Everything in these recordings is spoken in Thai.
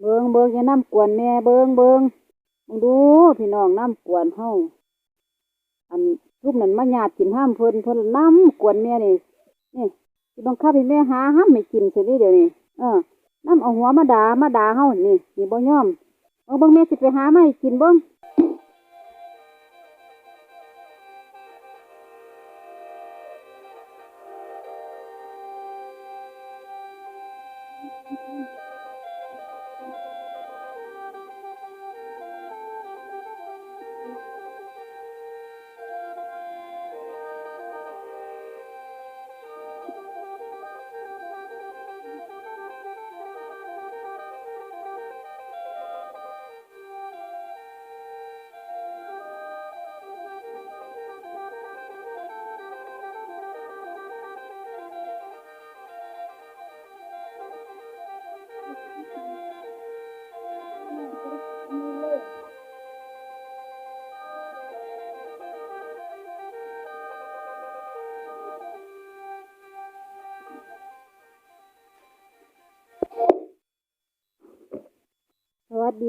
เบิงเบิงอย่าน้ำกวนแม่เบิงเบิงมึงดูพี่น้องน้ำกวนเฮาอันรูปนั้นมาหยาดกินห้ามเพิ่นเพิ่นน้ำกวนแม่นี่นี่สิบังคับให้แม่หาห้ามไม่กินเสิเดี๋ยวนี้เออน้ำเอาหัวมาด่ามาด่าเฮานี่นี่บ่ยอมเอาเบิงแม่สิไปหาไมาให้กินเบิ่ง สวั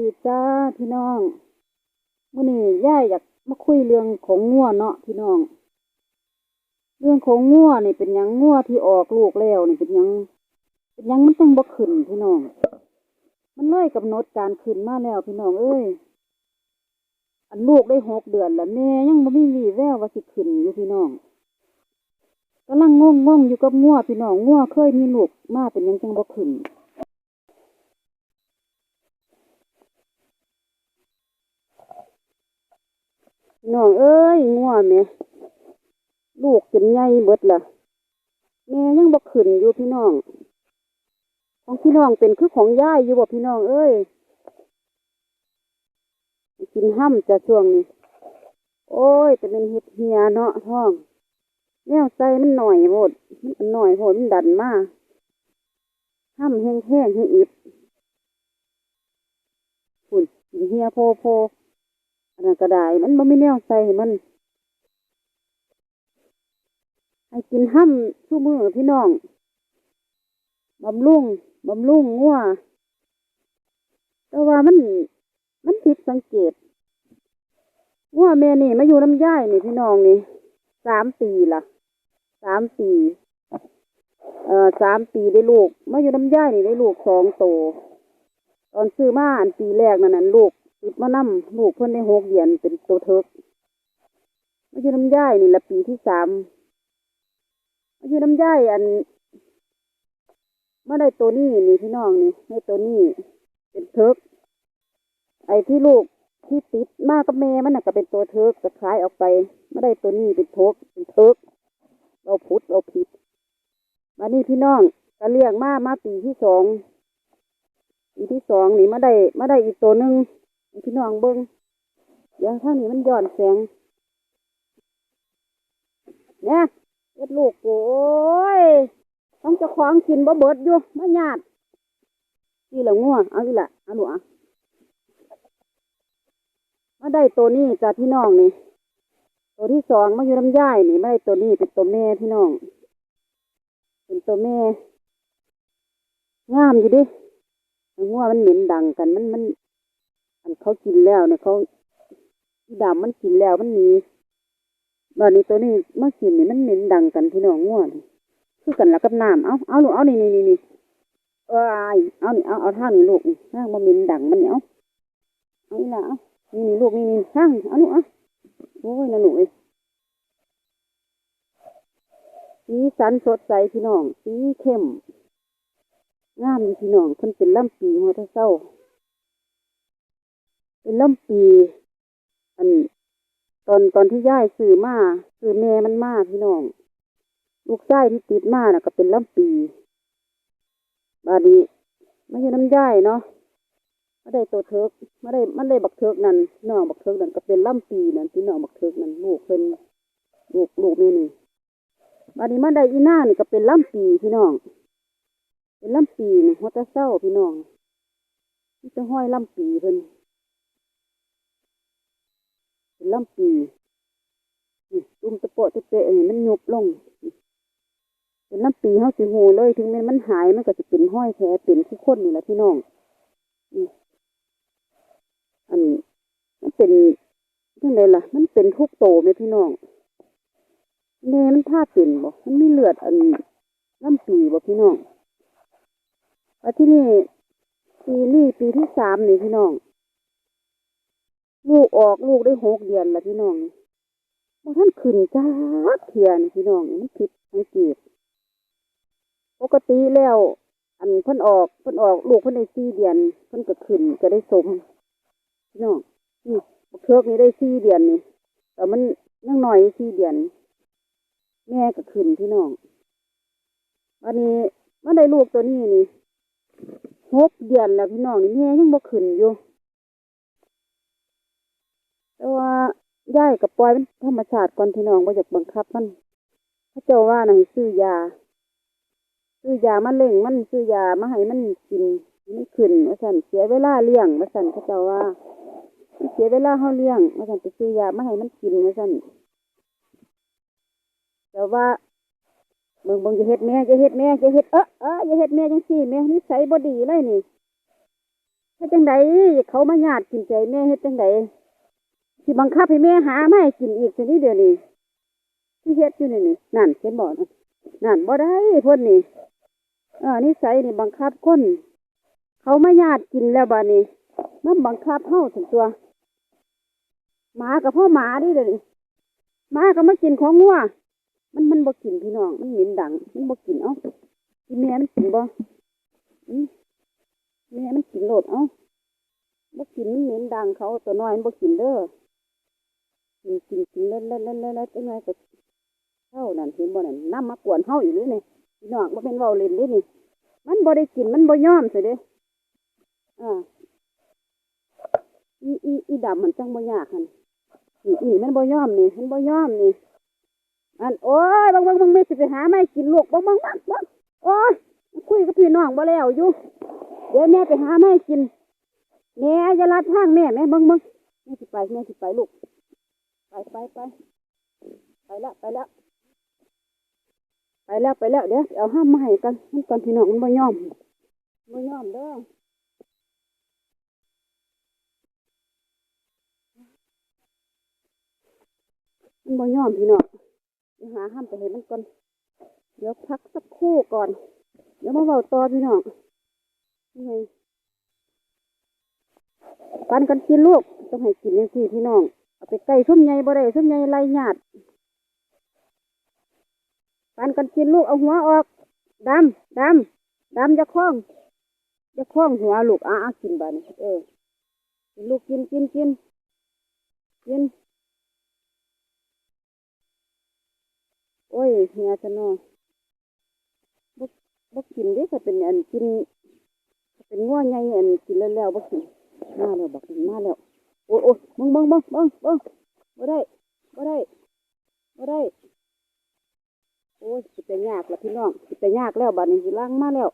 ดีจ้าพี่น้องมื่อนี้ย่ายอยากมาคุยเรื่องของงัวเนาะพี่น้อง เรื่องของงัวนี่เป็นยังงัวที่ออกลูกแล้วนี่เป็นยังเป็นยังมันจังบ่ขึ้นพี่น้อง มันเลยกำหนดการขึ้นมาแล้วพี่น้องเอ้ยอันลูกได้หกเดือนแล้วแม่ยังบ่มีวี่แววว่าสิขึ้นอยู่พี่น้องกำลังงงงงอยู่กับงัวพี่น้องงัวเคยมีลูกมาเป็นยังจังบ่ขึ้น น้องเอ้ยงัวแม่ลูกจนใหญ่เบิดละแม่ยังบ่ขึ้นอยู่พี่น้อง ของพี่น้องเป็นคือของย่ายอยู่บ่พี่น้องเอ้ยกินห้ำจะช่วงนี้ โอ้ยแต่เป็นเห็ดเหียเนาะท้องแนวใส่มันหน่อยโพดมันหน่อยโพดมันดันมากห้ำแห้งแห้งให้อึดฝุ่นเหียโพโพ อันนั้นก็ได้มันบ่มีแนวใส่มัน ให้กินห้ำชั่มือพี่น้องบำรุงบำรุงงัวแต่ว่ามัน มันผิดสังเกตงัวแม่นี่มาอยู่น้ำย่ายนี่พี่น้องนี่สามปีละสามปีเอ่อสามปีได้ลูกมาอยู่น้ำย่ายนี่ได้ลูกสองโต ตอนซื้อมาอันปีแรกนั่นน่ะลูก ติดมานำลูกเพิ่นได้หกเดือนเป็นตัวเทิกมาอยู่น้ำย่ายนี่ละปีที่สามมาอยู่น้ำย่ายอันมาได้ตัวนี้นี่พี่น้องนี่ได้ตัวนี้เป็นเทิกไอ้ที่ลูกที่ติดมากกับแม่มันน่ะก็เป็นตัวเทิกจะคล้ายออกไปไมาได้ตัวนี้เป็นเทิกเป็นเทิกเราพุดเราผิดมานี่พี่น้องก็เลี้ยงมามาปีที่สองปีที่สองนี่มาได้มาได้อีกตัวหนึ่ง พี่น้องเบิ้งเดี๋ยวข้างนี้มันย้อนแสงเนี่ยเอ็ดลูกโอ้ยต้องจะคล้องกินบ่เบิดอยู่ไมาหยาดนี่แหละงัวเอาอีหละเอาหนูอะมาได้ตัวนี้จากพี่น้องนี่ ตัวที่สองมาอยู่ลำย่ายนี่มาได้ตัวนี้เป็นตัวแม่พี่น้อง เป็นตัวแม่งามอยู่ดิงัวมันเหม็นดังกันมันมัน อันเขากินแล้วเนี่ยเขาดำมันกินแล้วมันหนีตอนนี้ตัวนี้มากินนี่มันเหม็นดังกันพี่น้องง่วนคือกันแล้วกับน้ำเอาเอาลูกเอานี่นี่นี่นี่เออไอเอานี่เอาเอาทางนี่ลูกนี่ทางมันเหม็นดังมันเนี่ยเอาเอาอีละเอานี่นี่ลูกนี่นี่ทางเอาลูกเอาโอ้ยนะหนูเอ้ยสีสันสดใสพี่น้องสีเข้มงามพี่น้องเพิ่นเป็นลำปีหัวเท่าเศร้า เป็นลำปี อัน ตอนตอนที่ย่ายซื้อมาซื้อแม่มันมาพี่น้อง ลูกชายที่ติดมาน่ะ ก็เป็นลำปี บาดนี้ไม่ใช่น้ำย่ายเนาะไม่ได้ตัวเทิกไม่ได้มันได้บักเทิกนั่นน้องบักเทิกนั่นก็เป็นลำปีนั่นพี่น้องบักเทิกนั่นลูกเป็นลูกลูกแม่นี่บาดนี้มันได้อีหน้านี่ก็เป็นลำปีพี่น้อง เป็นลำปีนี่หัตเศร้าพี่น้องนี่จะห้อยลำปีเพิ่น ลำปีนี่ตุ้มตะโปะตะเปะนี่มันยุบลงเป็นลำปีเขาสิหูเลย ถึงแม้มันหายมันก็จะเป็นห้อยแผลเป็นทุกคนนี่แหละพี่น้องอืมอันมันเป็นยังไงล่ะ มันเป็นทุกโตไหมพี่น้องแม่มันท่าเป็นบ่มันมีเลือดอันน้ำปีบ่พี่น้องแล้วที่นี่ปีนี้ปีที่สามนี่พี่น้อง ลูกออกลูกได้หกเดือนล้วพี่น้องนี่บ่ท่านขึ้นจ้าเทียนพี่น้องนี่ผิดสังเกตปกติแล้ว อันเพิ่นออกเพิ่นออกลูกเพิ่นได้สี่เดือนเพิ่นก็ขึ้นก็ได้สมพี่น้องนี่บักเทือกนี่ได้สี่เดือนนี่แต่มันยังหน้อยสี่เดือน แม่ก็ขึ้นพี่น้องวันนี้มันได้ลูกตัวนี้นี่หกเดือนแล้วพี่น้องนี่แม่ยังบ่ขึ้นอยู่ แต่ว่าย่ายกับปล่อยมันธรรมชาติก่อนพี่น้องบ่อยากบังคับมันพระเจ้าว่าน่ะซื้อยา ซื้อยามาเล่งมันซื้อยามาให้มันกินมันขึ้นว่าซั่นเสียเวลาเลี้ยงว่าซั่นพระเจ้าว่าเสียเวลาเฮาเลี้ยงว่าซั่นไปซื้อยามาให้มันกินว่าซั่นแต่ว่าเบิ่งเบิ่งอย่าเฮ็ดแม่อย่าเฮ็ดแม่อย่าเฮ็ดเออเอออย่าเฮ็ดแม่จังซี่แม่นิสัยบ่ดีเลยนี่เฮ็ดจังไดเขามาญาติกินใจแม่เฮ็ดจังได สิบังคับให้แม่หาไมาให้กินอีกทีนี้เดี๋ยวนี้ที่เฮ็ดอยู่นี่นี่นั่นเห็นบ่นั่นนั่นบ่ได้พ่นนี่เออนิสัยนี่บังคับคนเขาไมาญาติกินแล้วบัดนี้มันบังคับเฮาถึงตัวหมากับพ่อหมาดิเดี๋ยวนี้หมาก็มากินของงัวมันมันบ่กินพี่น้องมันเหม็นดัง มันบ่กินเอ้าที่แม่มันกินบ่อืมแม่มันกินโลดเอ้าบ่กินมันเหม็นดังเขาตัวน้อยมันบ่กินเด้อ กินกินกินเล่นเล่นเล่นเล่นเล่นจังไงก็เท่านั้นเห็นบ่นั่นน้ำมากวนเฮาอยู่เลยนี่พี่น้องบ่เป็นเว้าเล่นเด้นี่ มันบ่ได้กินมันบ่ยอมสิเด้อ่าอีอีอีดำมันจังบ่ยากหันนี่อีมันบ่ยอมนี่มันบ่ยอมนี่อันโอ้ยบังบังบังไม่สิไปหาไม่กินลูกบังบังบังบังโอ้ยคุยกับพี่น้องบ่แล้วอยู่เดี๋ยวแม่ไปหาไม่กินแม่อย่าลัดทางแม่แม่บิ่งบิ่งแม่สิไปแม่สิไปลูก ไปไปไปไปแล้วไปแล้วไปแล้วไปแล้วเดี๋ยวเอาห้ามมาให้กันมันก่อนพี่น้องมันบ่ยอมบ่ยอมเด้อมันบ่ยอมพี่น้องหาห้ามไปให้มันก่อนเดี๋ยวพักสักคู่ก่อน เดี๋ยวมาเบาต่อพี่น้องนี่ไงปันกันกินลูกต้องให้กินอย่างสี่พี่น้อง เอาไปไก่ส้มใหญ่บ่ได้ส้มใหญ่ไรหยาดปานกันกินลูกเอาหัวออกดำดำดำจะคล้องจะคล้องหัวลูกอะอะกินบ้านเออกินลูกกินกินกินกินโอ้ยเฮียจะนอบ่บ่กินเด้ถ้าเป็นอันกินเป็นงัวใหญ่อันกินแล้วแล้วบ่กินมาแล้วบักนี่มาแล้ว โอ้ยโอ้ยเบังเบังเบังเบังเบังบ่ได้บ่ได้บ่ได้ โอ้ยสิไปยากละพี่น้องสิไปยากแล้วบัดนี้สิล้างมาแล้ว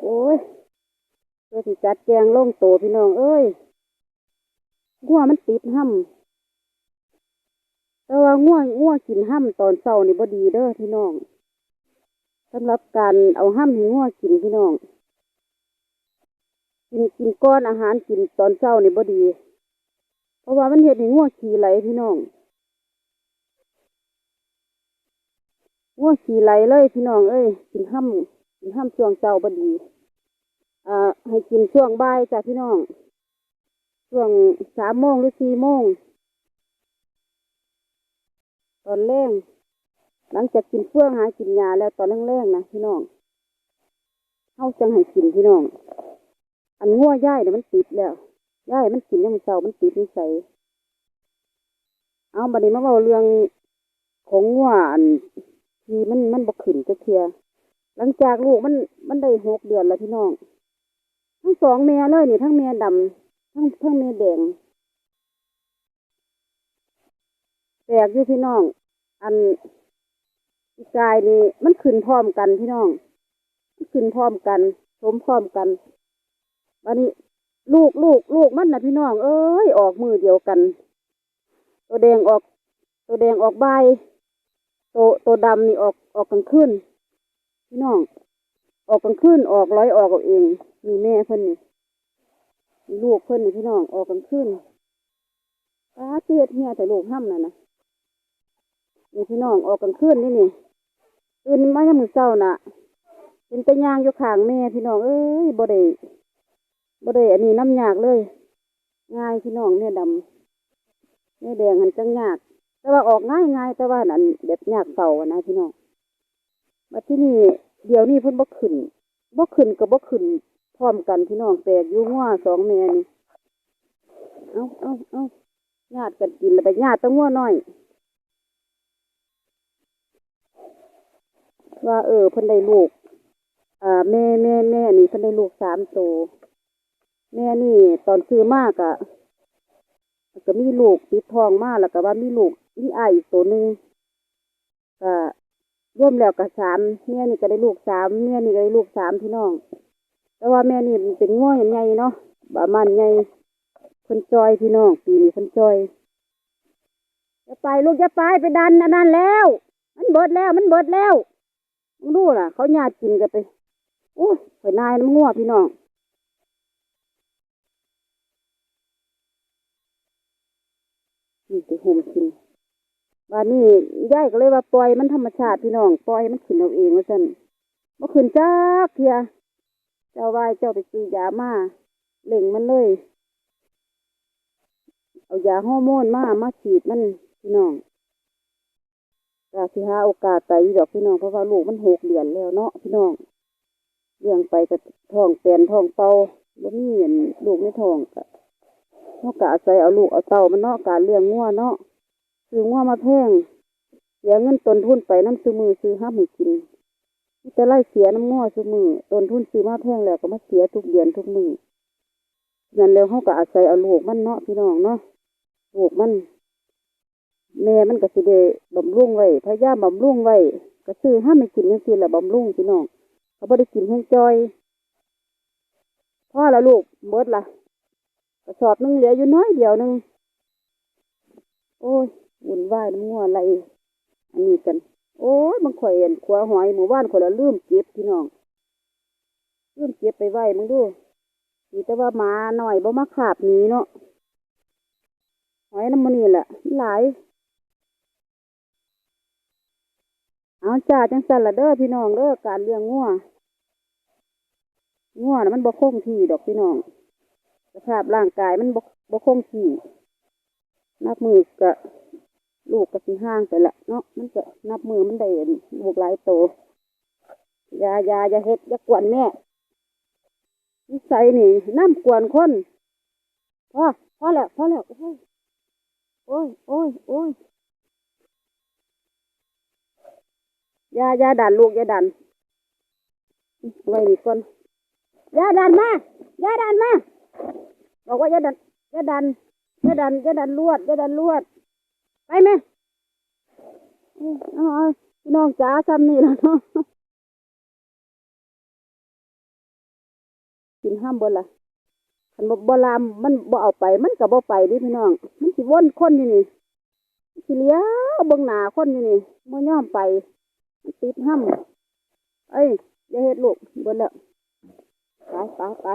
โอ้ยเพื่อสิจัดแจงลงโตพี่น้อง เอ้ยงัวมันติดห้ำแต่ว่างัวงัวกินห้ำตอนเช้านี่บ่ดีเด้อพี่น้องสำหรับการเอาห้ำให้งัวกินพี่น้อง กินกินก้อนอาหารกินตอนเช้านี่บ่ดี เพราะว่ามันเห็ดให้งัวขี้ไหลพี่น้องงัวขี้ไหลเลยพี่น้องเอ้ยกินห้ำกินห้ำช่วงเช้าบ่ดีอ่าให้กินช่วงบ่ายจ้ะพี่น้องช่วงสามโมงหรือสี่โมงตอนแรงหลังจากกินเฟื่องหากินยาแล้วตอนแรงๆนะพี่น้องเฮาจังให้กินพี่น้อง อันงัวย่ายเนี่ยมันติดแล้วย่ายมันกินยังเช้ามันติดนิสัยเอาบัดนี้มาเว้าเรื่องของงัวอันที่มันมันบกขึ้นจะเทียหลังจากลูกมันมันได้หกเดือนแล้วพี่น้อง ทั้งสองแม่เลยนี่ทั้งแม่ดำทั้งทั้งแม่แดงแปลกอยู่พี่น้อง อันอีกายนี่มันขึ้นพร้อมกันพี่น้อง มันขึ้นพร้อมกันสมพร้อมกัน วันนี้ ลูกลูกลูกมันนะพี่น้อง เอ้ยออกมือเดียวกัน ตัวแดงออก ตัวแดงออกใบตัวตัวดำนี่ออกออกกลางคืนพี่น้อง ออกกลางคืนออกร้อยออกเอาเองนี่แม่เพิ่นนี่นี่ลูกเพิ่นนี่พี่น้องออกกลางคืนตาเสียดเฮียแต่ลูกห้ำนั่นนะนี่พี่น้องออกกลางคืนนี่นี่ตื่นมายามมื้อเช้าน่ะเป็นตะยางอยู่ข้างแม่พี่น้องเอ้ยบ่ได้ บ่ได้อันนี้น้ำยากเลย ง่ายพี่น้องแม่ยดำแม่ยแดงหันจังยาก แต่ว่าออกง่ายง่ายแต่ว่าอันแบบยากเฝ้านะพี่น้องมาที่นี่เดี๋ยวนี้เพิ่นบ่ขึ้นบ่ขึ้นกับบ่ขึ้นพร้อมกันพี่น้องแตกยู่หัวสองแม่นี่เอาเอาเอาญาติกันกินแล้วไปญาติต้งหัวน้อย ว่าเออเพิ่นได้ลูกอ่าแม่แม่แม่นี่เพิ่นได้ลูกสามโตว แม่นี่ตอนซื้อมากอะก็มีลูกติดทองมากแล้วก็ว่ามีลูกมีอ้อีกตัวหนึ่งก็ร่วมแล้วก็สามแม่นี่ก็ได้ลูกสามแม่นี่ก็ได้ลูกสามพี่น้อง แต่ว่าแม่นี่เป็นง่อยใหญ่เนาะบามันใหญ่เพิ่นจอยพี่น้องปีนี้เพิ่นจอยอย่าไปลูกอย่าไปไปดันอันนั้นแล้ว มันเบิดแล้วมันเบิดแล้วมึงดูน่ะ เขาญาติกินกันไปโอ้ยไปนายน้ำงัวพี่น้อง นี่ไปห่มกินบ้านนี้ยายก็เลยว่าปล่อยมันธรรมชาติพี่น้องปล่อยมันขึ้นเอาเองว่าซั่นบ่ขึ้นจักเทียเจ้าวายเจ้าไปซื้อยามาเล่งมันเลย เอายาฮอร์โมนมามาฉีดมันพี่น้องก็สิหาโอกาสไปดอกพี่น้องเพราะว่าลูกมันหกเดือนแล้วเนาะพี่น้องเลี้ยงไปกับท้องแปลนท้องเป่าบ่มีเห็นลูกในท้องก็ นาะก็อาศัยเอาลูกเอาเต้ามันเนาะการเลี้ยงงัวเนาะซื้องัวมาแพงเสียเงินต้นทุนไปน้ำซื้อมือซื้อห้ามให้กินมีแต่ไล่เสียน้ำงัวซื้อมือต้นทุนซื้อมาแพงแล้วก็มาเสียทุกเดือนทุกมือนั่นแล้วเขาก็อาศัยเอาลูกมันเนาะพี่น้องเนาะลูกมันแม่มันก็สิได้บำรุงไว้พยายามบำรุงไว้ก็ซื้อห้ามให้กินจังซี่แหละบำรุงพี่น้องเขาบ่ได้กินแห้งจอยพ่อละลูกเบิดละ กระสอบหนึงเหลืออยู่น้อยเดียวนึง โอ้ยวุ่นวายน้ำงัวอะไรอันนี้กัน โอ้ยมันข่อยเห็นขัวหอยหมู่บ้านคนละลืมเก็บพี่น้องลืมเก็บไปไว้มึงดูมีแต่ว่ามาหน่อยบ่มาขาบหนีเนาะหอยน้ำมันนี่แหละหลายเอาจ้าจังสันละเด้อพี่น้องเด้อการเลี้ยงงัวงัวน่ะมันบ่คงที่ดอกพี่น้อง สภาพร่างกายมันบ่บ่คงที่นับมือกะลูกก็สิห่างไปละเนาะมันก็นับมือมันได้ลูกหลายโตยายายาเฮ็ดยากวนแม่นิสัยนี่น้ำกวนคนพอพอแล้วพอแล้วโอ้ยโอ้ยโอ้ยโอ้ยยายาดันลูกยาดันไว้นี่ก่อนยาดันมายาดันมา บอกว่าอยาดันอยาดันอยาดันอยาดันลวดอยาดันลวด ไปไหมอาเอพี่น้องจ๋าซ้ำนี่แล้วเนาะกินห้ามบนละคันบ่บลามมันบ่เอาไปมันก็บ่ไปดิพี่น้อง มันสิว่นคนอยู่นี่สิเลี้ยวเบ่งหนาคนอยู่นี่บ่ยอมไปติดห้ำเอ้ยอย่าเฮ็ดลูกบิดแล้วไปไปไป